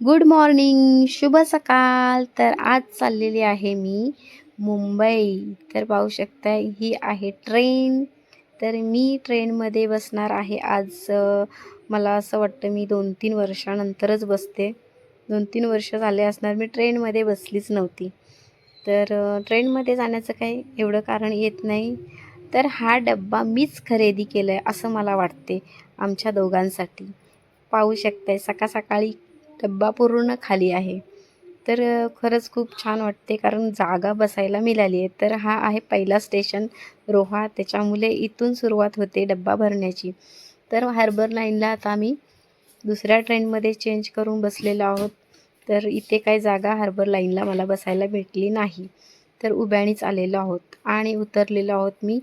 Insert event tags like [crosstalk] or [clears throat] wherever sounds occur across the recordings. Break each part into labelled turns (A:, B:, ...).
A: Good morning शुभ सकाळ. तर आज चाललेली आहे मी मुंबई. तर पाहू शकता ही आहे ट्रेन. तर मी ट्रेनमध्ये बसणार आहे आज. मला असं वाटतं मी दोन तीन वर्षानंतरच बसते. दोन तीन वर्ष झाले असणार मी ट्रेनमध्ये बसलीच नव्हती. तर ट्रेनमध्ये जाण्याचं काही एवढं कारण येत नाही. तर हा डब्बा मीच खरेदी केला आहे असं मला वाटते आमच्या दोघांसाठी. पाहू शकताय सकाळ सकाळी डब्बा पूर्ण खाली आहे. तर खरंच खूप छान वाटते कारण जागा बसायला मिळाली आहे. तर हा आहे पहिला स्टेशन रोहा. त्याच्यामुळे इथून सुरुवात होते डब्बा भरण्याची. तर हार्बर लाईनला आता आम्ही दुसऱ्या ट्रेनमध्ये चेंज करून बसलेलो आहोत. तर इथे काय जागा हार्बर लाईनला मला बसायला भेटली नाही. तर उभ्यानीच आलेलो आहोत आणि उतरलेलो आहोत मी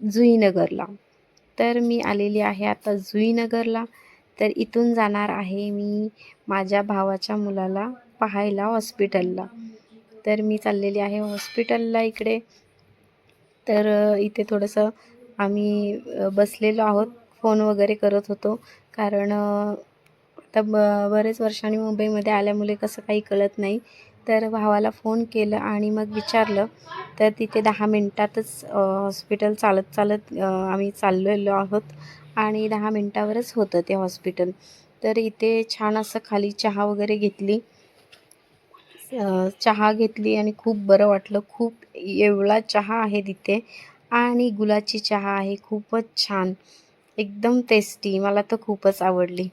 A: जुईनगरला. तर मी आलेली आहे आता जुईनगरला. तर इथून जाणार आहे मी माझ्या भावाच्या मुलाला पाहायला हॉस्पिटलला. तर मी चाललेली आहे हॉस्पिटलला इकडे. तर इथे थोडंसं आम्ही बसलेलो आहोत. फोन वगैरे करत होतो. कारण आता ब बरेच वर्षांनी मुंबईमध्ये आल्यामुळे कसं काही कळत नाही. तर भावाला फोन केलं आणि मग विचारलं तर तिथे दहा मिनटातच हॉस्पिटल चालत चालत आम्ही चाललेलो आहोत आणि दहा मिनटावरच होतं ते हॉस्पिटल तर इथे छान असं खाली चहा वगैरे घेतली. चहा घेतली आणि खूप बरं वाटलं. खूप एवढा चहा आहे तिथे आणि गुलाची चहा आहे. खूपच छान. एकदम टेस्टी मला तर खूपच आवडली.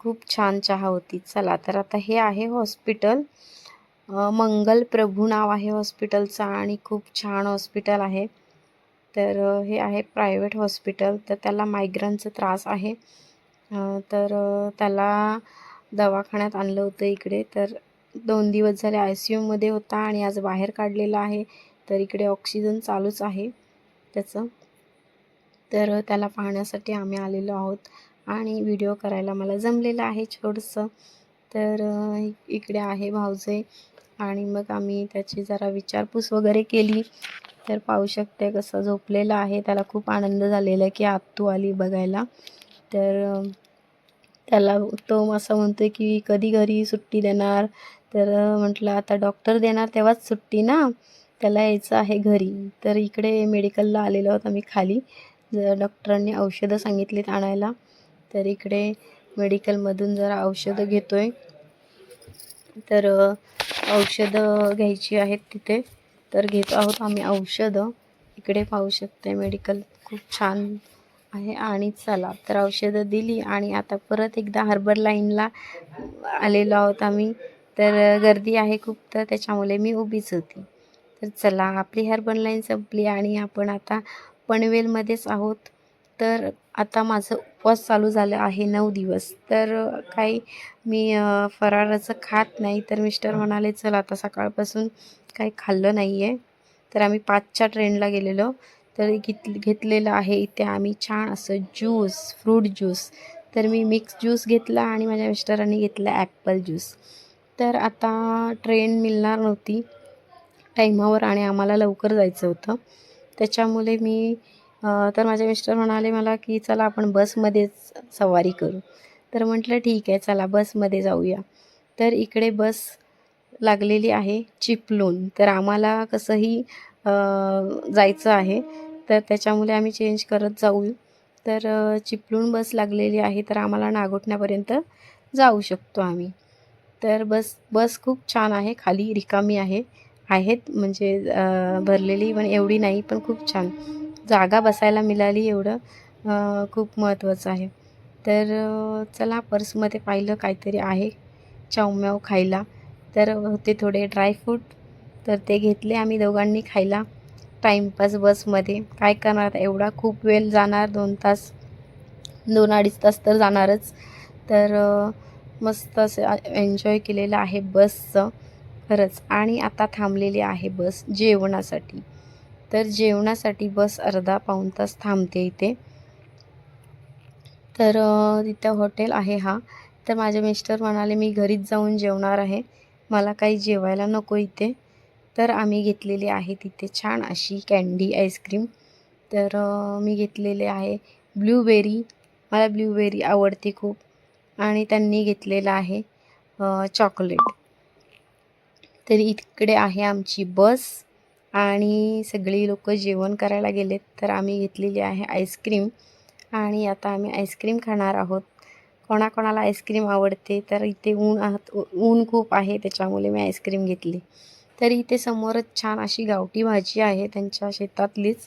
A: खूप छान चहा होती. चला तर आता हे आहे हॉस्पिटल मंगल प्रभू नाव आहे हॉस्पिटलचं आणि खूप छान हॉस्पिटल आहे. तर हे आहे प्रायव्हेट हॉस्पिटल तर त्याला मायग्रेनचा त्रास आहे. तर त्याला दवाखान्यात आणलं होतं इकडे. तर दोन दिवस झाले आय सी यूमध्ये होता आणि आज बाहेर काढलेला आहे. तर इकडे ऑक्सिजन चालूच आहे त्याचं. तर त्याला पाहण्यासाठी आम्ही आलेलो आहोत आणि व्हिडिओ करायला मला जमलेलं आहे छोटंसं. तर इकडे आहे भाऊजे. आणि मग आम्ही त्याची जरा विचारपूस वगैरे केली. तर पाहू शकते कसं झोपलेलं आहे. त्याला खूप आनंद झालेला आहे की आत्तू आली बघायला. तर त्याला तो असं म्हणतोय की कधी घरी सुट्टी देणार? तर म्हटलं आता डॉक्टर देणार तेव्हाच सुट्टी ना? त्याला यायचं आहे घरी. तर इकडे मेडिकलला आलेलो आहोत आम्ही खाली. जर डॉक्टरांनी औषधं सांगितलीत आणायला तर इकडे मेडिकलमधून जरा औषधं घेतो आहे तर औषधं घ्यायची आहेत तिथे. तर घेत आहोत आम्ही औषधं. इकडे पाहू शकते मेडिकल खूप छान आहे. आणि चला तर औषधं दिली आणि आता परत एकदा हार्बर लाईनला आलेलो आहोत आम्ही. तर गर्दी आहे खूप तर त्याच्यामुळे मी उभीच होती. तर चला आपली हार्बर लाईन संपली आणि आपण आता पनवेलमध्येच आहोत. तर आता माझं उपवास चालू झालं आहे नऊ दिवस. तर काही मी फराळाचं खात नाही. तर मिस्टर म्हणाले चल आता सकाळपासून काही खाल्लं नाही आहे तर आम्ही पाचच्या ट्रेनला गेलेलो. तर घेत घेतलेलं आहे इथे आम्ही छान असं ज्यूस फ्रूट ज्यूस. तर मी मिक्स ज्यूस घेतला आणि माझ्या मिस्टरांनी घेतला ॲपल ज्यूस. तर आता ट्रेन मिळणार नव्हती. टाईमावर आणि आम्हाला लवकर जायचं होतं. त्याच्यामुळे मी तर माझे मिस्टर म्हणाले मला की चला आपण बसमध्येच सवारी करू. तर म्हटलं ठीक आहे चला बसमध्ये जाऊया. तर इकडे बस लागलेली आहे चिपलून. तर आम्हाला कसंही जायचं आहे. तर त्याच्यामुळे आम्ही चेंज करत जाऊ. तर चिपलून बस लागलेली आहे तर आम्हाला नागोठण्यापर्यंत जाऊ शकतो आम्ही. तर बस बस खूप छान आहे खाली रिकामी आहे आहेत म्हणजे भरलेली पण एवढी नाही पण खूप छान. जागा बसायला मिळाली एवढं खूप महत्त्वाचं आहे. तर चला पर्समध्ये पाहिलं काहीतरी आहे चावम्याव खायला. तर होते थोडे ड्रायफ्रूट तर ते घेतले आम्ही दोघांनी खायला. टाईमपास बसमध्ये. काय करणार एवढा खूप वेळ जाणार दोन तास दोन अडीच तास तर जाणारच. तर मस्त असं एन्जॉय केलेलं आहे बसचं. खरंच. आणि आता थांबलेली आहे बस जेवणासाठी. तर जेवणासाठी बस अर्धा पाऊण तास थांबते इथे. तर तिथं हॉटेल आहे हा. तर माझे मिस्टर म्हणाले मी घरीच जाऊन जेवणार आहे. मला काही जेवायला नको इथे. तर आम्ही घेतलेली आहे तिथे छान अशी कँडी आईस्क्रीम. तर मी घेतलेले आहे ब्लूबेरी. मला ब्लूबेरी आवडते खूप. आणि त्यांनी घेतलेलं आहे चॉकलेट. तर इकडे आहे आमची बस. आणि सगळी लोक जेवण करायला गेलेत तर आम्ही घेतलेली आहे आईस्क्रीम. आणि आता आम्ही आईस्क्रीम खाणार आहोत. कोणाकोणाला आईस्क्रीम आवडते तर इथे ऊन आहात ऊन खूप आहे त्याच्यामुळे मी आईस्क्रीम घेतली. तर इथे समोरच छान अशी गावठी भाजी आहे त्यांच्या शेतातलीच.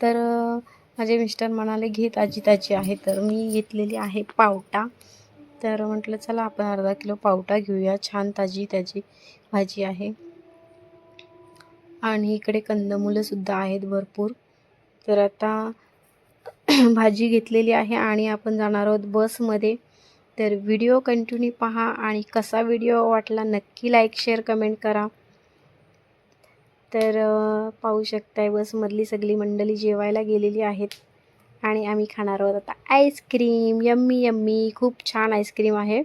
A: तर माझे मिस्टर म्हणाले घे ताजी ताजी आहे. तर मी घेतलेली आहे पावटा. तर म्हटलं चला आपण अर्धा किलो पावटा घेऊया. छान ताजी ताजी भाजी आहे. आणि इकडे कंदमुलंसुद्धा आहेत भरपूर. तर आता [clears throat] भाजी घेतलेली आहे आणि आपण जाणार आहोत बसमध्ये. तर व्हिडिओ कंटिन्यू पहा आणि कसा व्हिडिओ वाटला नक्की लाईक शेअर कमेंट करा. तर पाहू शकताय बसमधली सगळी मंडळी जेवायला गेलेली आहेत आणि आम्ही खाणार आहोत आता आईस्क्रीम. यम्मी यम्मी खूप छान आईस्क्रीम आहे.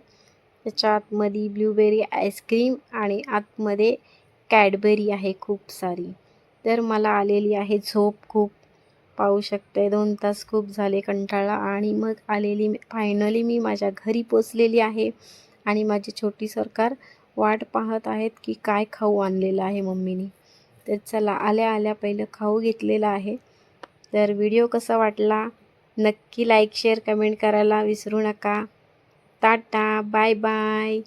A: त्याच्या आतमध्ये ब्लूबेरी आईस्क्रीम आणि आतमध्ये कॅडबरी आहे खूप सारी. तर मला आलेली आहे झोप खूप. पाहू शकते दोन तास खूप झाले कंटाळा आणि मग आलेली फायनली मी माझ्या घरी पोचलेली आहे आणि माझी छोटी सरकार वाट पाहत आहेत की काय खाऊ आणलेलं आहे मम्मीनी. तर चला आल्या आल्या पहिलं खाऊ घेतलेलं आहे. तर व्हिडिओ कसा वाटला? नक्की लाईक शेअर कमेंट करायला विसरू नका. Tata bye bye